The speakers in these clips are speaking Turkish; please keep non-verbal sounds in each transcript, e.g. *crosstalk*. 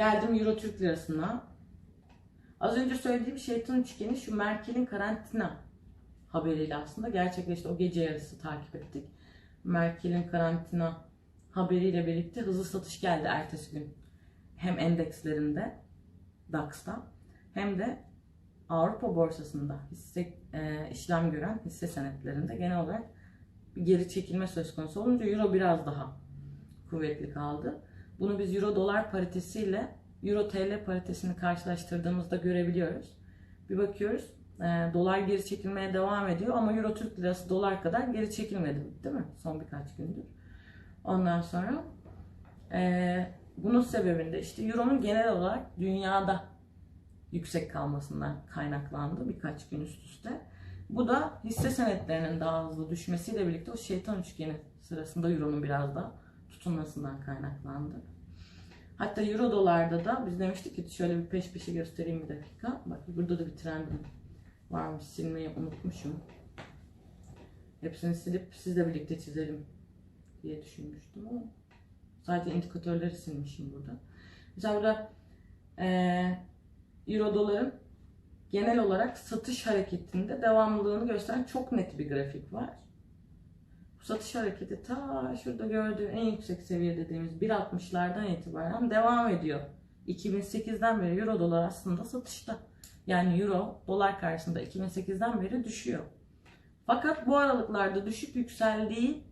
Geldim Euro Türk lirasına. Az önce söylediğim şeytan üçgeni şu Merkel'in karantina haberiyle aslında gerçekleşti. O gece yarısı takip ettik. Merkel'in karantina haberiyle birlikte hızlı satış geldi ertesi gün. Hem endekslerinde DAX'ta hem de Avrupa borsasında hisse e, işlem gören hisse senetlerinde genel olarak bir geri çekilme söz konusu olunca euro biraz daha kuvvetli kaldı. Bunu biz euro dolar paritesiyle euro TL paritesini karşılaştırdığımızda görebiliyoruz. Bir bakıyoruz e, dolar geri çekilmeye devam ediyor ama euro Türk lirası dolar kadar geri çekilmedi değil mi? Son birkaç gündür. Ondan sonra e, bunun sebebinde işte euronun genel olarak dünyada yüksek kalmasından kaynaklandı birkaç gün üst üste. Bu da hisse senetlerinin daha hızlı düşmesiyle birlikte o şeytan üçgeni sırasında euronun biraz da tutunmasından kaynaklandı. Hatta euro dolarda da biz demiştik ki şöyle bir peş peşe göstereyim bir dakika. Bak burada da bir trendim varmış silmeyi unutmuşum. Hepsini silip sizle birlikte çizelim diye düşünmüştüm ama sadece indikatörleri silmişim burada. Mesela burada ee, euro doların genel olarak satış hareketinde devamlılığını gösteren çok net bir grafik var. Satış hareketi ta şurada gördüğün en yüksek seviye dediğimiz 1.60'lardan itibaren devam ediyor. 2008'den beri euro dolar aslında satışta. Yani euro dolar karşısında 2008'den beri düşüyor. Fakat bu aralıklarda düşüp yükseldiği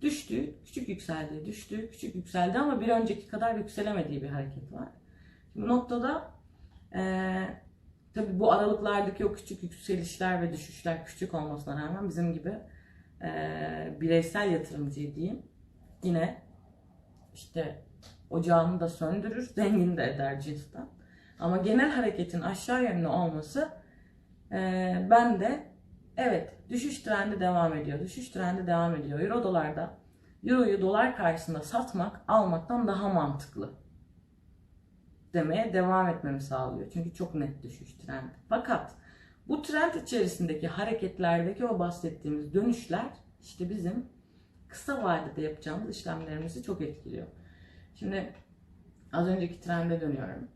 düştü, küçük yükseldi, düştü, küçük yükseldi ama bir önceki kadar yükselemediği bir hareket var. Bu noktada ee, tabii bu aralıklardaki o küçük yükselişler ve düşüşler küçük olmasına rağmen bizim gibi e, bireysel yatırımcı diyeyim yine işte ocağını da söndürür, *laughs* zengin de eder cinsten. Ama genel hareketin aşağı yönlü olması e, ben de evet düşüş trendi devam ediyor, düşüş trendi devam ediyor. Euro dolarda Euro'yu dolar karşısında satmak almaktan daha mantıklı demeye devam etmemi sağlıyor. Çünkü çok net düşüş trendi. Fakat bu trend içerisindeki hareketlerdeki o bahsettiğimiz dönüşler işte bizim kısa vadede yapacağımız işlemlerimizi çok etkiliyor. Şimdi az önceki trende dönüyorum.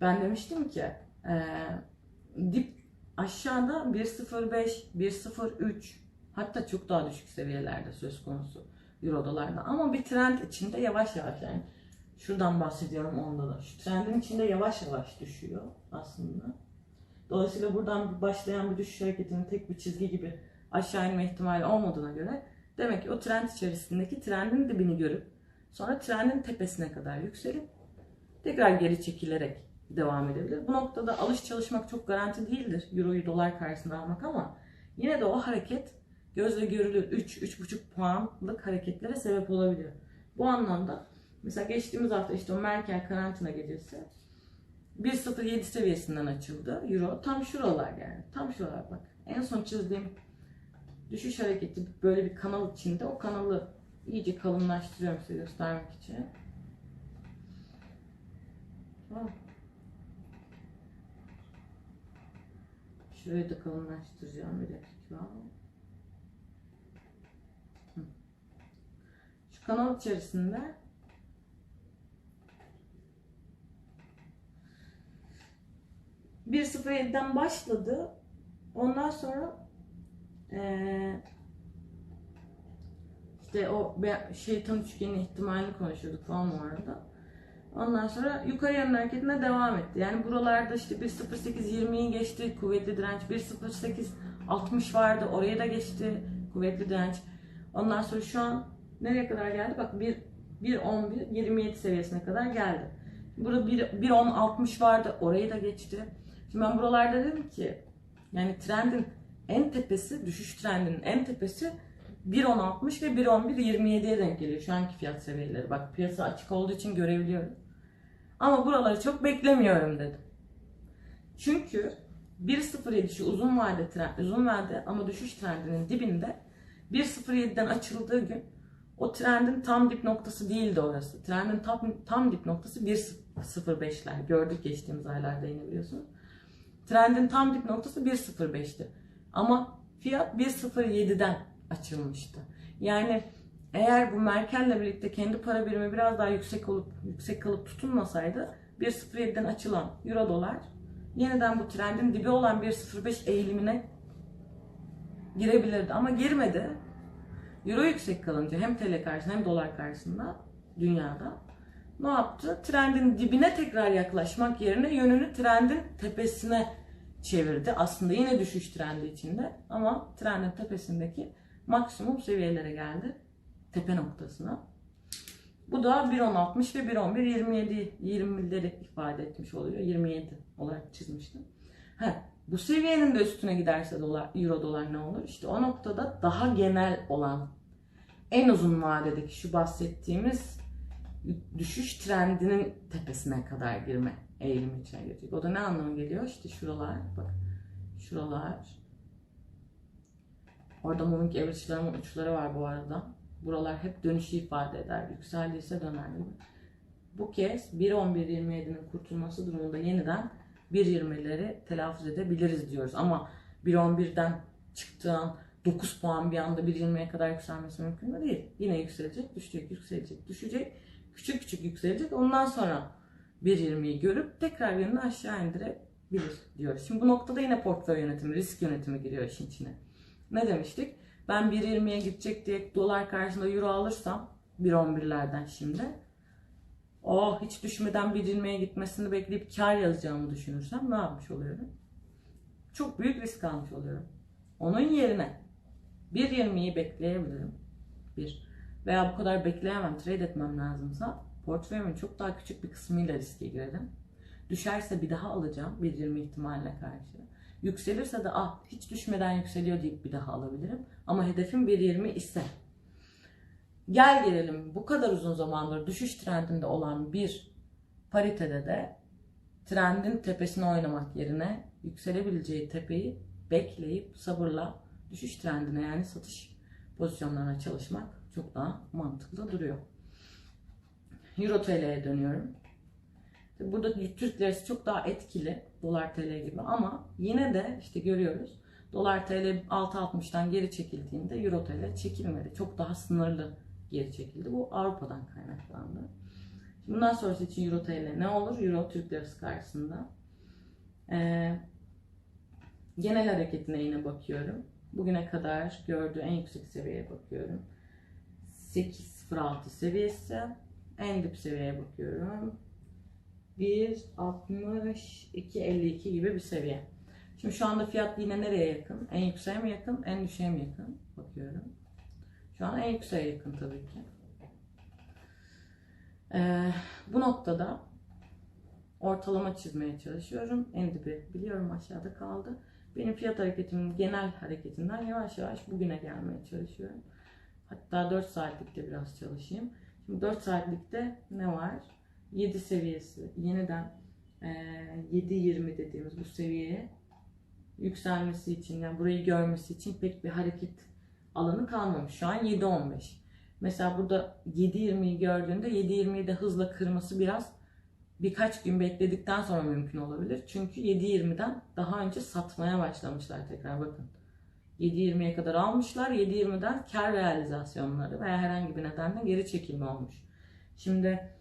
Ben demiştim ki e, dip aşağıda 1.05, 1.03 hatta çok daha düşük seviyelerde söz konusu euro dolarda ama bir trend içinde yavaş yavaş yani şuradan bahsediyorum onda da. Şu trendin içinde yavaş yavaş düşüyor aslında. Dolayısıyla buradan başlayan bir düşüş hareketinin tek bir çizgi gibi aşağı inme ihtimali olmadığına göre demek ki o trend içerisindeki trendin dibini görüp sonra trendin tepesine kadar yükselip tekrar geri çekilerek devam edebilir. Bu noktada alış çalışmak çok garanti değildir. Euro'yu dolar karşısında almak ama yine de o hareket gözle görülür 3-3,5 puanlık hareketlere sebep olabiliyor. Bu anlamda mesela geçtiğimiz hafta işte o Merkel karantina gecesi 1.07 seviyesinden açıldı. Euro tam şuralar yani. Tam şuralar bak. En son çizdiğim düşüş hareketi böyle bir kanal içinde. O kanalı iyice kalınlaştırıyorum size göstermek için. Tamam. Şurayı da kalınlaştıracağım bir dakika. Şu kanal içerisinde bir 1.07'den başladı. Ondan sonra ee, işte o şeytan üçgeni ihtimalini konuşuyorduk falan o arada. Ondan sonra yukarı yönlü hareketine devam etti. Yani buralarda işte 1.08.20'yi geçti kuvvetli direnç. 1.08.60 vardı oraya da geçti kuvvetli direnç. Ondan sonra şu an nereye kadar geldi? Bak 1.11.27 seviyesine kadar geldi. Burada 1.10.60 vardı orayı da geçti. Şimdi ben buralarda dedim ki yani trendin en tepesi, düşüş trendinin en tepesi 1.10.60 ve 1.11.27'ye denk geliyor şu anki fiyat seviyeleri. Bak piyasa açık olduğu için görebiliyorum. Ama buraları çok beklemiyorum dedim. Çünkü 1.07 şu uzun vade trend, uzun vade ama düşüş trendinin dibinde 1.07'den açıldığı gün o trendin tam dip noktası değildi orası. Trendin tam, tam dip noktası 1.05'ler. Gördük geçtiğimiz aylarda yine biliyorsunuz. Trendin tam dip noktası 1.05'ti. Ama fiyat 1.07'den açılmıştı. Yani eğer bu Merkel'le birlikte kendi para birimi biraz daha yüksek olup yüksek kalıp tutunmasaydı 1.07'den açılan euro dolar yeniden bu trendin dibi olan 1.05 eğilimine girebilirdi ama girmedi. Euro yüksek kalınca hem TL karşısında hem dolar karşısında dünyada ne yaptı? Trendin dibine tekrar yaklaşmak yerine yönünü trendin tepesine çevirdi. Aslında yine düşüş trendi içinde ama trendin tepesindeki maksimum seviyelere geldi. Tepe noktasına. Bu da 1.10.60 ve 1.11 27 20'leri ifade etmiş oluyor. 27 olarak çizmiştim. Ha, bu seviyenin de üstüne giderse dolar, euro dolar ne olur? İşte o noktada daha genel olan en uzun vadedeki şu bahsettiğimiz düşüş trendinin tepesine kadar girme eğilimi içine girecek. O da ne anlama geliyor? İşte şuralar, bak şuralar. Orada moving average'ların uçları var bu arada. Buralar hep dönüşü ifade eder. Yükseldiyse döner gibi. Bu kez 1.11.27'nin kurtulması durumunda yeniden 1.20'leri telaffuz edebiliriz diyoruz. Ama 1.11'den çıktığı an 9 puan bir anda 1.20'ye kadar yükselmesi mümkün mü? Değil. Yine yükselecek, düşecek, yükselecek, düşecek. Küçük küçük yükselecek. Ondan sonra 1.20'yi görüp tekrar yönünü aşağı indirebilir diyoruz. Şimdi bu noktada yine portföy yönetimi, risk yönetimi giriyor işin içine. Ne demiştik? Ben 1.20'ye gidecek diye dolar karşısında euro alırsam 1.11'lerden şimdi oh hiç düşmeden 1.20'ye gitmesini bekleyip kar yazacağımı düşünürsem ne yapmış oluyorum? Çok büyük risk almış oluyorum. Onun yerine 1.20'yi bekleyebilirim. Bir. Veya bu kadar bekleyemem, trade etmem lazımsa portföyümün çok daha küçük bir kısmıyla riske girerim. Düşerse bir daha alacağım 1.20 ihtimaline karşı. Yükselirse de ah hiç düşmeden yükseliyor deyip bir daha alabilirim. Ama hedefim 1.20 ise gel gelelim bu kadar uzun zamandır düşüş trendinde olan bir paritede de trendin tepesine oynamak yerine yükselebileceği tepeyi bekleyip sabırla düşüş trendine yani satış pozisyonlarına çalışmak çok daha mantıklı duruyor. Euro TL'ye dönüyorum. Burada Türk lirası çok daha etkili dolar TL gibi ama yine de işte görüyoruz dolar TL 6.60'dan geri çekildiğinde euro TL çekilmedi. Çok daha sınırlı geri çekildi. Bu Avrupa'dan kaynaklandı. Bundan sonrası için euro TL ne olur? Euro Türk lirası karşısında. Ee, genel hareketine yine bakıyorum. Bugüne kadar gördüğü en yüksek seviyeye bakıyorum. 8.06 seviyesi. En dip seviyeye bakıyorum. 1.62.52 gibi bir seviye. Şimdi şu anda fiyat yine nereye yakın? En yükseğe mi yakın? En düşüğe mi yakın? Bakıyorum. Şu an en yükseğe yakın tabii ki. Ee, bu noktada ortalama çizmeye çalışıyorum. En dibi biliyorum aşağıda kaldı. Benim fiyat hareketimin genel hareketinden yavaş yavaş bugüne gelmeye çalışıyorum. Hatta 4 saatlikte biraz çalışayım. Şimdi 4 saatlikte ne var? 7 seviyesi yeniden e, 7.20 dediğimiz bu seviyeye yükselmesi için yani burayı görmesi için pek bir hareket alanı kalmamış. Şu an 7.15. Mesela burada 7.20'yi gördüğünde 7.20'yi de hızla kırması biraz birkaç gün bekledikten sonra mümkün olabilir. Çünkü 7.20'den daha önce satmaya başlamışlar tekrar bakın. 7.20'ye kadar almışlar. 7.20'den kar realizasyonları veya herhangi bir nedenle geri çekilme olmuş. Şimdi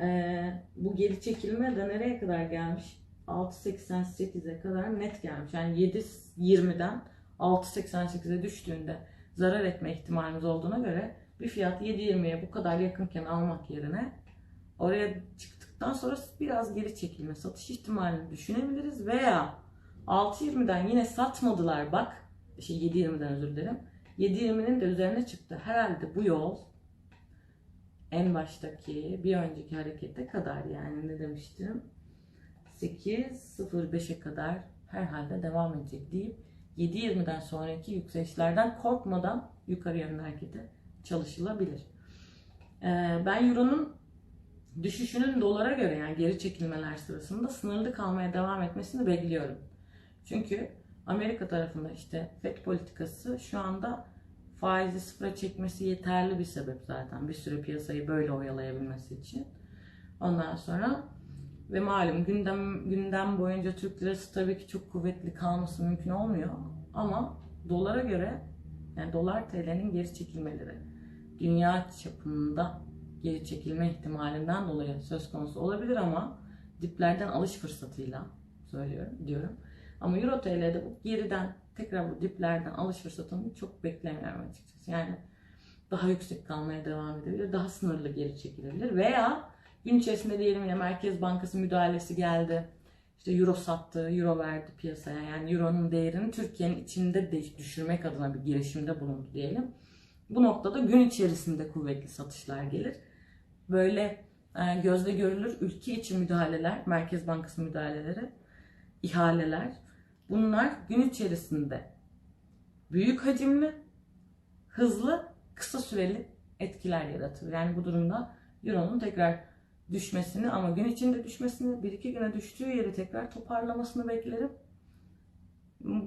ee, bu geri çekilme de nereye kadar gelmiş? 6.88'e kadar net gelmiş. Yani 7.20'den 6.88'e düştüğünde zarar etme ihtimalimiz olduğuna göre bir fiyat 7.20'ye bu kadar yakınken almak yerine oraya çıktıktan sonra biraz geri çekilme satış ihtimalini düşünebiliriz veya 6.20'den yine satmadılar bak şey 7.20'den özür dilerim 7.20'nin de üzerine çıktı. Herhalde bu yol en baştaki bir önceki harekete kadar yani ne demiştim 8.05'e kadar herhalde devam edecek deyip 7.20'den sonraki yükselişlerden korkmadan yukarı yönlü harekete çalışılabilir. Ee, ben Euro'nun düşüşünün dolara göre yani geri çekilmeler sırasında sınırlı kalmaya devam etmesini bekliyorum. Çünkü Amerika tarafında işte FED politikası şu anda faizi sıfıra çekmesi yeterli bir sebep zaten bir süre piyasayı böyle oyalayabilmesi için. Ondan sonra ve malum gündem gündem boyunca Türk lirası tabii ki çok kuvvetli kalması mümkün olmuyor ama dolara göre yani dolar TL'nin geri çekilmeleri dünya çapında geri çekilme ihtimalinden dolayı söz konusu olabilir ama diplerden alış fırsatıyla söylüyorum diyorum. Ama Euro TL'de bu geriden tekrar bu diplerden alış fırsatını çok beklemiyorum açıkçası. Yani daha yüksek kalmaya devam edebilir. Daha sınırlı geri çekilebilir. Veya gün içerisinde diyelim yine Merkez Bankası müdahalesi geldi. İşte euro sattı, euro verdi piyasaya. Yani euronun değerini Türkiye'nin içinde de düşürmek adına bir girişimde bulundu diyelim. Bu noktada gün içerisinde kuvvetli satışlar gelir. Böyle e, gözle görülür ülke içi müdahaleler, Merkez Bankası müdahaleleri, ihaleler bunlar gün içerisinde büyük hacimli, hızlı, kısa süreli etkiler yaratır. Yani bu durumda Euro'nun tekrar düşmesini ama gün içinde düşmesini, bir iki güne düştüğü yeri tekrar toparlamasını beklerim.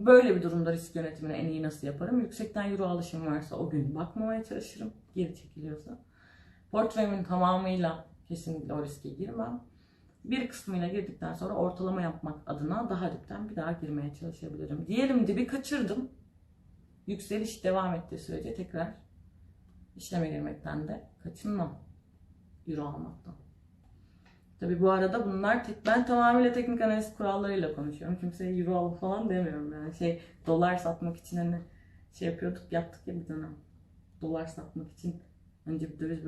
Böyle bir durumda risk yönetimini en iyi nasıl yaparım? Yüksekten euro alışım varsa o gün bakmamaya çalışırım. Geri çekiliyorsa. Portföyümün tamamıyla kesinlikle o riske girmem. Bir kısmıyla girdikten sonra ortalama yapmak adına daha dipten bir daha girmeye çalışabilirim. Diyelim dibi kaçırdım. Yükseliş devam ettiği sürece tekrar işleme girmekten de kaçınmam. Euro almaktan. Tabi bu arada bunlar tek, ben tamamıyla teknik analiz kurallarıyla konuşuyorum. Kimseye euro al falan demiyorum yani. Şey dolar satmak için hani şey yapıyorduk yaptık ya bir dönem. Dolar satmak için önce bir döviz